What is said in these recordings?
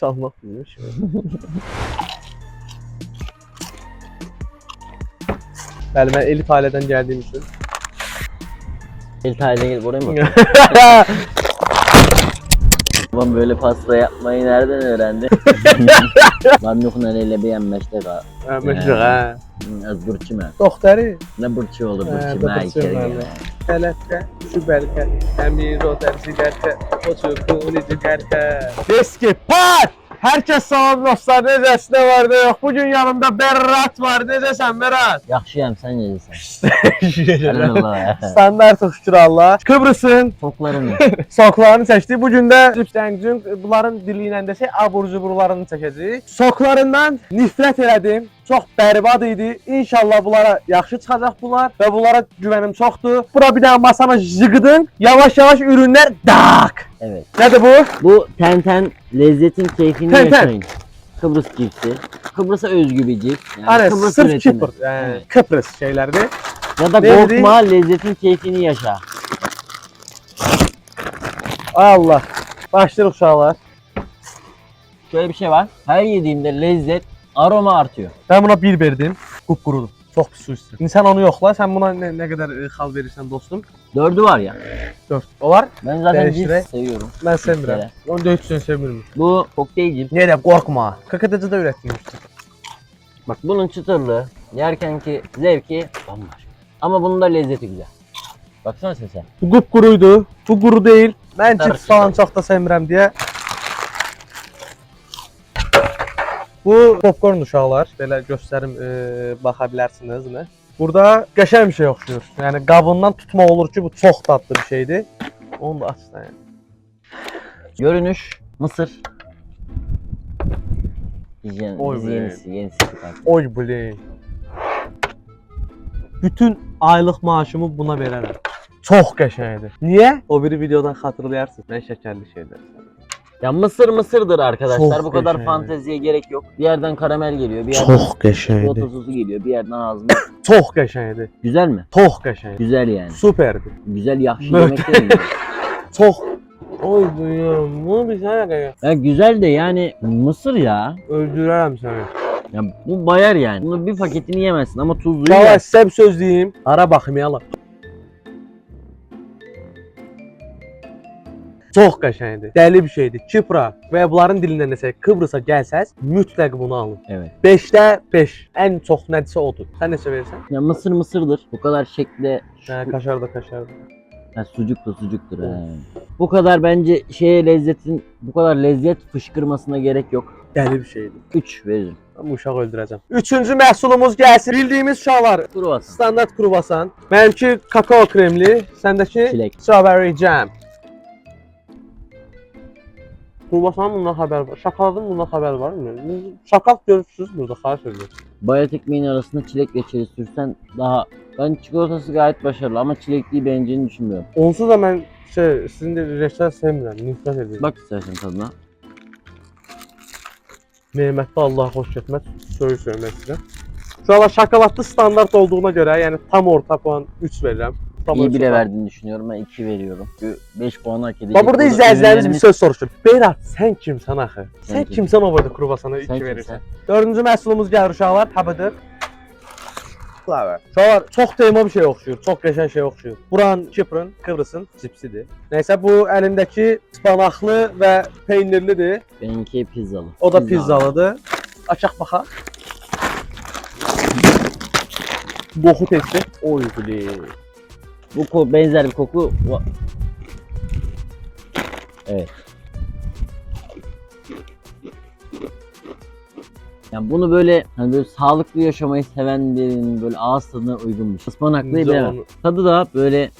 Çalmak bilmiş. Bəli, mən Elif ailədən gəldiyim üçün. El tayile gelip oraya mı? Babam böyle pasta yapmayı nereden öğrendi? Lan yok nereyle beğenmeşte ha. Hə, Məşhur, hə. Az burçu mu? Doktoru, Ne burçu olur burçu bu mu? burçu var. qələtdə, şübəlkə, əmir o dərsigərkə, o çırpını cigərkə. Deski, pat! Herkes salam dostlar, necəsi ne var ne yok. Bugün yanımda Berat var, necəsən Berat? Yaxşıyam. Allah ya. Standart şükür Allah. Kıbrıs'ın Toklarım ya. soklarını seçtik. Bugün de Cipsengcün bunların dili ilə desək abur cuburlarını çəkəcəyik. Soklarından nifrət elədim. Çox bərbad idi. İnşallah bunlara yaxşı çıxacaq bunlar və bunlara güvənim çoxdur. Bura bir dənə masana jıgıdın. Yavaş-yavaş ürünlər dak. Evet. Nədir bu? Bu tenten lezzetin keyfini yaşayın. Kıbrıs cipsi. Kıbrıs'a özgü bir cips. Yani Hani Kıbrıs sırf üretimi. Kıbrıs, yani Evet. Kıbrıs şeylerdi. Ya da Ne korkma lezzetin keyfini yaşa. Allah. Başlayırıq uşaqlar. Şöyle bir şey var. Her yediğimde lezzet, aroma artıyor. Ben buna bir verdim. Qupqurudur. Çox pis su istəyir. İnsan onu yoxla. Sən buna nə, nə qədər e, xal verirsən dostum? Dördü var ya. 4. Olar? Ben zaten Değiştirek. cips seviyorum. Sevmirəm. Cipslərə. Onu da üçün sevmirəm. Bu kokteyl cips. Niyə də qorxma. KKTC-də öyrətmişdim. Bak bunun çıtırlığı, yerken ki zevki bambaşka. Ama bunun da lezzeti güzel. Baksana sese. Bu qupquruydu. Bu quru deyil. Mən Darısı cips falan çox da sevmirəm deyə. Bu popcorn uşaqlar. Belə göstərim, e, baxa bilərsiniz, nə? Burada qəşəng bir şey oxşuyur. Yəni qabından tutmaq olur ki, bu çox dadlı bir şeydir. Onu da açsan. Yəni. Görünüş Mısır. Oy biz be. yenisi, yenisi çıkarttı. Oy blin. Bütün aylıq maaşımı buna verərəm. Çox qəşəngdir. Niyə? O biri videodan xatırlayarsınız. Mən şəkərli şeylər. Ya Mısır Mısır'dır arkadaşlar. Çok Bu kadar geçerli. fanteziye gerek yok. Bir yerden karamel geliyor, bir yerden qəşəngdir. çikolata sosu geliyor, bir yerden ağzıma. Çox qəşəngdir. Güzel mi? Çox qəşəngdir. Güzel yani. Superdir. Güzel yakşı yemek değil mi? Çox. Oy buyum. Bunu bir sənə qəyə. Ya güzel de yani Mısır ya. Öldürərəm səni. Ya bu bayar yani. Bunu bir paketini yemezsin ama tuzlu Valla yer. bir söz deyim. Ara baxmayalım. Çox qəşəngdir. Dəli bir şeydir. Kipra və bunların dilindən desək Kıbrısa gəlsəz, mütləq bunu alın. Evet. 5-də 5. Ən çox nədirsə odur. Sən neçə verirsən? Ya Mısır Mısır'dır. Bu kadar şekle Hə, kaşar da kaşar da. Ha, sucuk da sucuktur. he. Bu kadar bence şeye lezzetin bu kadar lezzet fışkırmasına gerek yok. Dəli bir şeydir. 3 veririm. Bu uşağı öldürəcəm. Üçüncü məhsulumuz gəlsin. Bildiyimiz uşaqlar. Kruvasan. Standart kruvasan. Mənimki kakao kremli, səndəki strawberry jam. Kruvasanın bundan xəbər var. Şokoladın bundan xəbər var mı? Şokad görürsüz burada, edirəm. Bayat ekmeğin arasında çilek reçeli sürsen daha ben çikolatası gayet başarılı ama çilekliyi beğeneceğini düşünmüyorum. Onsuz da mən şey, sizin də reçel sevmirəm, nifrət edirəm. Bak istersen tadına. Nemətli Allah xoş getməz, söyüş söyləmək istəyirəm. Şu anda şokoladlı standart olduğuna görə, yəni tam orta puan 3 verirəm. İyi bile verdiğini düşünüyorum. Ben 2 veriyorum. 5 puan hak edecek. Bax burada izləyicilərimiz bir söz soruşur. Berat, sən kimsən axı? Sən Sən kim? kimsən o burada kruvasana 2 Sen verirsən? kimsen? Dördüncü məhsulumuz gəlir uşaqlar, həbədir. Flower. Uşaqlar çox deyimə bir şey oxşuyur, çox qəşəng şey oxşuyur. Buran Kiprın, Kıbrısın cipsidir. Nəysə bu əlindəki spanaqlı və peynirlidir. Benimki pizzalı. O da Pizza. pizzalıdır. Açaq baxaq. Qoxu testi. Oy bili. Bu benzer bir koku. Evet. Yani bunu böyle hani böyle sağlıklı yaşamayı sevenlerin böyle ağız tadına uygun bir şey. Ispanaklıyı bilemem. Tadı da böyle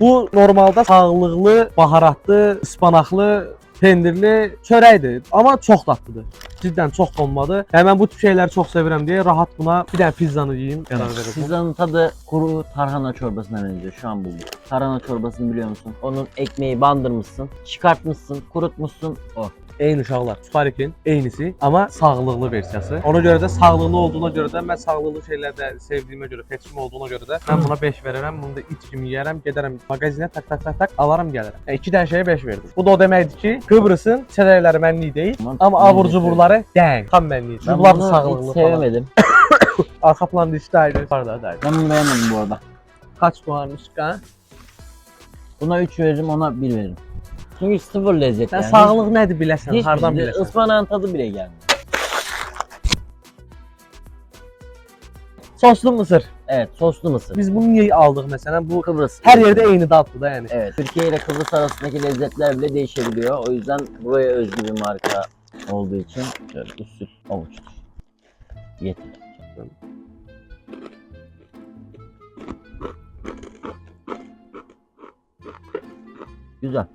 Bu normalda sağlıqlı, baharatlı, ıspanaqlı, pendirli çörəkdir, amma çox dadlıdır. Cidden çox donmadı. Yəni mən bu tip şeyləri çox sevirəm deyə rahat buna bir dənə pizzanı yeyim, qərar verəcəm. pizzanın tadı kuru tarhana çorbasına benziyor. Şu an buldum. Tarhana çorbasını biliyor musun? Onun ekmeği bandırmışsın, çıkartmışsın, kurutmuşsun. O. Eyni uşaqlar. Sparik'in eynisi amma sağlıqlı versiyası. Ona görə də sağlıqlı olduğuna görə də mən sağlıqlı şeylərdə sevdiyimə görə, seçim olduğuna görə də mən buna 5 verərəm. Bunu da it kimi yeyərəm, gedərəm mağazinə tak tak tak tak alaram gələrəm. Yəni 2 dənə şeyə 5 verdim. Bu da o deməkdir ki, Kıbrısın çədərləri mənlik deyil, amma abur cuburları dəng, tam mənlik. Bunu sağlıqlı sevemedim. Arxa planda. Pardon, ayrı. Ben bunu beğenmedim bu arada. Kaç puanmış kan? Buna 3 veririm ona 1 veririm. Çünkü sıfır lezzet Sen yani. sağlıq nədir biləsən, Hiç, hardan hiç biləsən? ıspanağın tadı bile gelmiyor. Soslu mısır. Evet soslu mısır. Biz bunu niye aldık mesela? Bu Kıbrıs. her yerde aynı tatlı da yani. Evet. Türkiye ile Kıbrıs arasındaki lezzetler bile değişebiliyor. O yüzden buraya özgü bir marka olduğu için şöyle süt avuçtur. Yeter. Güzel.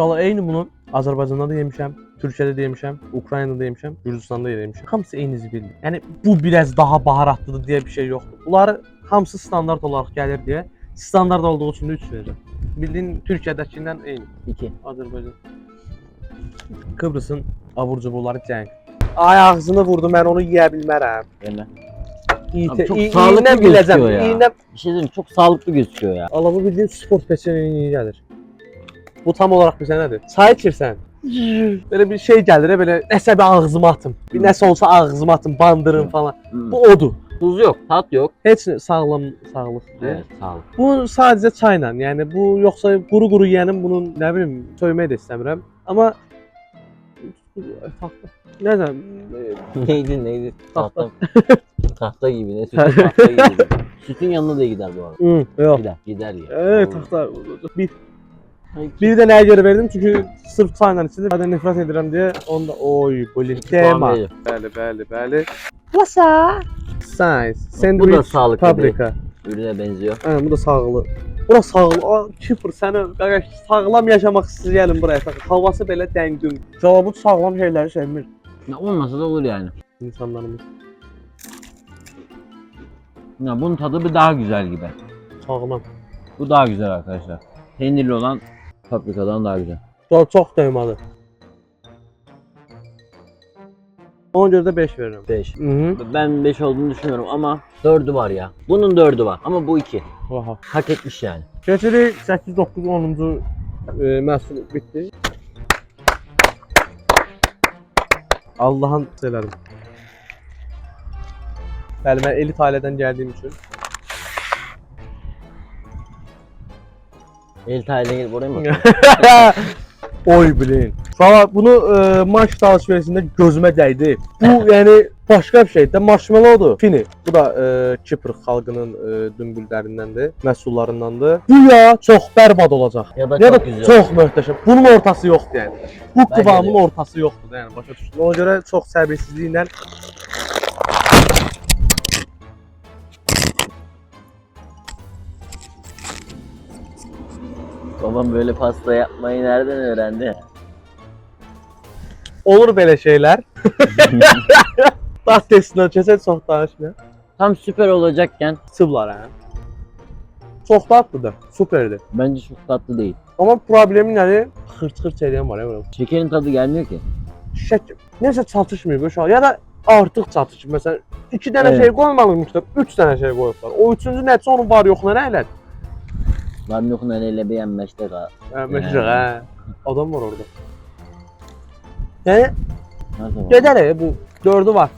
Şu an eyni bunu Azərbaycanda da yemişəm, Türkiyədə də yemişəm, Ukraynada da yemişəm, Gürcüstanda da yemişəm. Hamısı eyni zibildir. Yəni bu biraz daha baharatlıdır deyə bir şey yoxdur. Bunlar hamısı standart olaraq gəlir deyə standart olduğu üçün də 3 verirəm. Bildiyin Türkiyədəkindən eyni. 2. Azərbaycan. Kıbrısın abur cuburları cəng. Ay ağzını vurdu, mən onu yeyə bilmərəm. Yeme. İğne, çok iğ- sağlıklı iğne biləcəm. gözüküyor ya. İğne Bir şey diyeyim mi? çok sağlıklı gözüküyor ya. Allah bu bildiğin spor peçenenin iyi gelir. Bu tam olarak bize nedir? Çay içirsən. Böyle bir şey gəlir, böyle nəsə bir ağzıma atım. Bir nəsə olsa ağzıma atım, bandırım falan. Hmm. Bu odur. Tuz yok, tat yok. Heç sağlam sağlıq deyil. Evet, sağlık. Bu sadece çayla. Yəni bu yoxsa quru-quru yeyənin bunun nə bilim söyməyi də istəmirəm. Amma Nədən? neydi neydi? Tahta. Tahta. tahta gibi ne sütü tahta gibi. Sütün yanına da gider bu arada. Hı, yox. Gider, gider ya. Evet, taxta. Bir bir də nəyə görə verdim? Çünki sırf çayla içilir. Zaten nifrət edirəm deyə onda oy, Puan tema. Bəli, bəli, bəli. Wasa? Science. Bu da Sandwich sağlıklı paprika. bir ürüne benziyor. Hə, bu da sağlı. Bura sağlı. Aa, Kipr sənə qardaş sağlam yaşamaq istəyirəm buraya. Havası belə dəngdüm. Cavabı sağlam şeyləri sevmir Ya olmasa da olur yani. insanlarımız. Ya bunun tadı bir daha güzel gibi. Sağlam. Bu daha güzel arkadaşlar. Peynirli olan paprikadan daha güzel. Çox dəymədi. Ona görə də 5 verirəm. 5. Mhm. Ben 5 olduğunu düşünüyorum ama 4'ü var ya. Bunun 4'ü var ama bu 2. Vaha. Hak etmiş yani. Keçirik 8 9 10-cu e, məhsul bitdi. Allahın söylərim. Bəli, mən elit ailədən gəldiyim üçün El tayline gelip oraya mı? Oy bilin. Valla bunu e, maç alışverişinde gözüme dəydi. Bu yani başka bir şeydir. Marshmallow'dur. Fini. Bu da e, Kipr xalqının e, dümbüllərindəndir, məhsullarındandır. Bu ya çox bərbad olacaq. Ya da Ya da güzel. çox möhtəşəm. Bunun ortası yoxdur yəni. Bu kıvamın de. ortası yoxdur yəni başa düşdün. Ona görə çox səbirsizliklə Babam böyle pasta yapmayı nereden öğrendi? olur şeylər. Bax testindən keçək çox danışmayaq. Tam süper olacakken Sıvlar hə. Çox dadlıdır. Superdir. bence çok tatlı değil. Amma problemi nədir? Xırç-xırç edən var ya. Şekerin tadı gelmiyor ki. Şək. Nəsə çatışmır bu uşaq. Ya da artıq çatışır. Məsələn, 2 dənə Evet. şey qoymalımışlar, 3 dənə şey qoyublar. O üçüncü nəticə onun var yoxuna nə elədi? Var mı yokun öyle beğenmeşte ha. Hə, məşəq, hə. Adam var orada. Nerede var? gedər bu 4-ü var.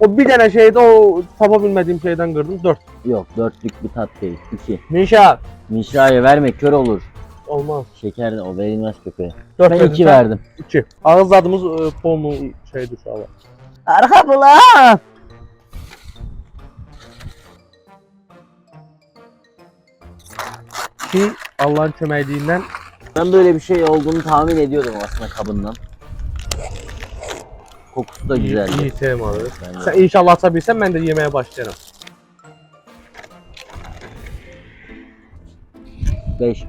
O bir dənə şeydə o tapa bilmədiyim şeydən qırdım 4. Yok dörtlük bir tat değil. İki. Mişa. Mişra'ya verme kör olur. Olmaz. Şeker de o verilmez köpeğe. 4 Ben iki verdim. 2. Ağız zadımız e, polnu şeydir uşağı. Arka bulan. Ki Allahın köməkliyindən Ben böyle bir şey olduğunu tahmin ediyordum aslında kabından. Kokusu da güzeldi. iyi temadır. Bence. Sən inşallah aça bilsən mən də yeməyə başlayaram. 5.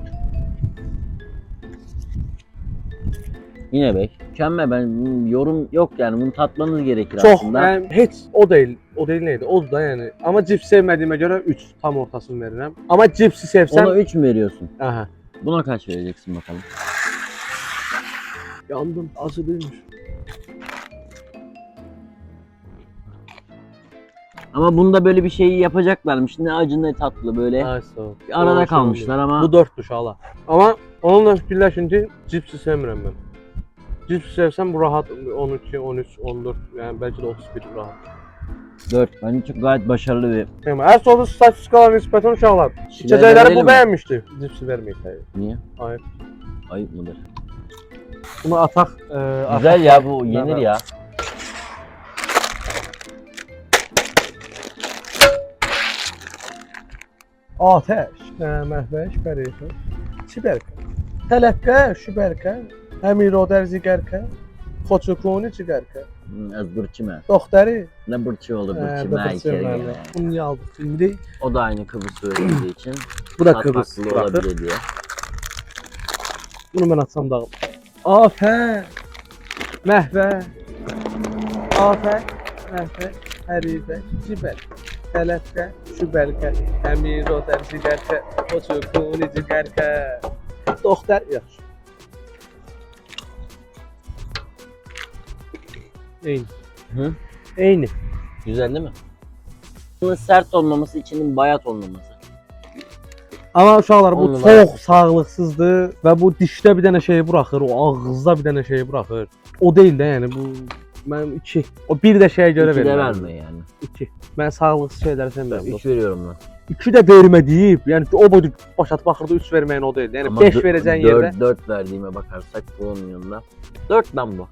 Yine 5. Mükemmel ben yorum yok yani bunu tatmanız gerekir Çox, aslında. yəni heç o deyil. O deyil neydi? O da yəni. Amma cips sevmədiyimə görə 3 tam ortasını verirəm. Amma cipsi sevsən, Ona 3 mü veriyorsun? aha. Buna kaç vereceksin bakalım? Yandım. Acı değilmiş. Ama bunda böyle bir şey yapacaklarmış. Ne acı ne tatlı böyle. Ay. Bir arada kalmışlar ama Bu dörttür şala. Ama onunla birləşince cipsi sevmirəm mən. Cips sevsəm bu rahat 12, 13, 14, yani belki de 31 rahat. 4. Bence çok gayet başarılı bir. Yani her sordu statistikalar nispeten uşaqlar. Şeyler İçecekleri bu mi? beğenmişti. Cipsi vermeyiz hayır. Niye? Hayır. Ayıp mıdır? Bunu atak. E, Güzel ya bu yenir ya. Ateş. Məhvəş, pərişə. Çibərkə. Tələqqə, şübərkə. Həmiro dərzigərkə. Xoçukuni çigərkə. Hmm, Az burçu mu? Doxtəri. Ne burçu olur Ee, burçu. Doktor Ben içeri Sırman'la. gene. Bunu aldık şimdi? O da aynı Kıbrıs öğrendiği için. Bu da Kıbrıs farklı bırakır. olabilir diye. Bunu ben atsam da Afə. Məhvə. Afə. Məhvə. Hərifə. Cibər. Tələqqə. Şübərkə. Həmiro dərzigərkə. Xoçukuni cigərkə. Doxtər. Yaxşı. Eyni. Hı? Eyni. Güzel değil mi? Bunun sert olmaması, içinin bayat olmaması. Amma uşaqlar bu On numara. çox sağlıqsızdır və bu dişdə bir dənə şey buraxır, o ağızda bir dənə şey buraxır. O deyil də, yəni bu mən 2. O bir də şeyə görə İki de verirəm. verme yani. 2. Mən sağlıqsız şeyləri Ben sevmirəm. 3 veriyorum ben. 2 də vermə deyib. Yəni o boyda başat baxırdı 3 verməyin o deyil. Yəni 5 verəcəyin yerdə 4, 4 verdiğime bakarsak bunun yanında. 4 lan bu.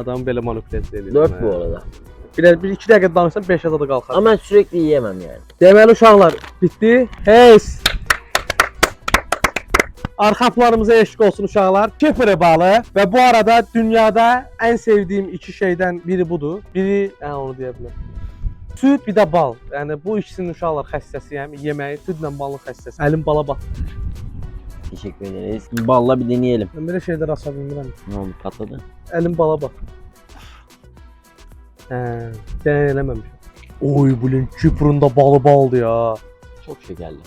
Adam belə manipulyasiya edir. 4 bu arada. Bir, bir 2 dəqiqə danışsan 5 adı qalxar. Ama ben sürekli yiyemem yani. Deməli uşaqlar, bitdi. Heys. Arxa planımıza eşq olsun uşaqlar. Kefir balı və bu arada dünyada ən sevdiyim iki şeydən biri budur. Biri, hə onu deyə bilərəm. Süd, bir də bal. Yəni bu ikisinin uşaqlar xəstəsiyəm. Yeməyi südlə balın xəstəsi. Əlim bala bax. Teşekkür ederiz. Balla bir deneyelim. Mən belə şeylər aça bilmirəm. Ne oldu patladı? Əlim bala bax. Hə, denən eləməmişəm. Oy, bu lin Kiprunda balı baldı ya. Çok şekerli.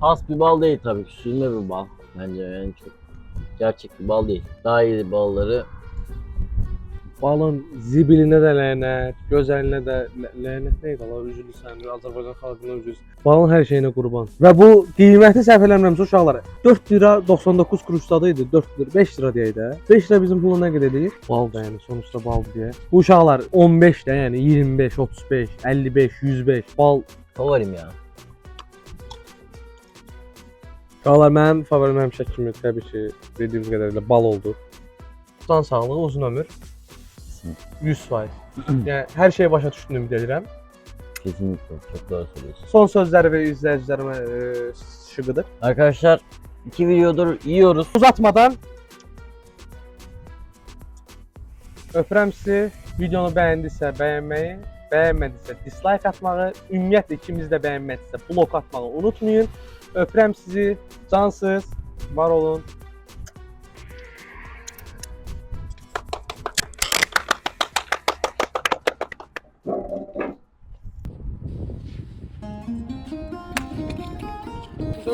Has bir bal değil tabii ki. Süzme bir bal. Bence yani çok gerçek bir bal değil. Daha iyi balları Balın zibilinə də lənət, gözəlinə də lə- lənət nə idi Allah üzülü sən, Azərbaycan xalqına üzülü. Balın hər şeyinə qurban. Və bu qiyməti səhv eləmirəmsə uşaqlar 4 lira 99 quruş idi, 4 lira 5 lira deyək də. 5 lira bizim pula nə qədər edir? Bal da yəni sonuçta bal deyə. Bu uşaqlar 15 də yəni 25, 35, 55, 105 bal. favorim ya. Uşaqlar mənim favorim həmişə kimi təbii ki, dediyimiz qədərilə bal oldu. Can sağlığı, uzun ömür. 100%. yəni hər şeyi başa düşdüyünü ümid edirəm. Kesinlikle çok doğru söylüyorsun. Son sözləri və izləyicilərimə e, şıqıdır. Arkadaşlar iki videodur yiyoruz. Uzatmadan öpürəm sizi. Videonu bəyəndisə bəyənməyi, bəyənmədisə dislike atmağı, ümumiyyətlə ikimiz də bəyənmədisə blok atmağı unutmayın. Öpürəm sizi. Cansız. Var olun.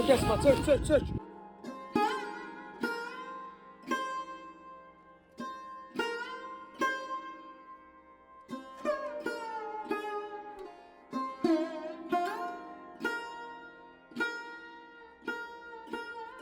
有点什么，这这这。这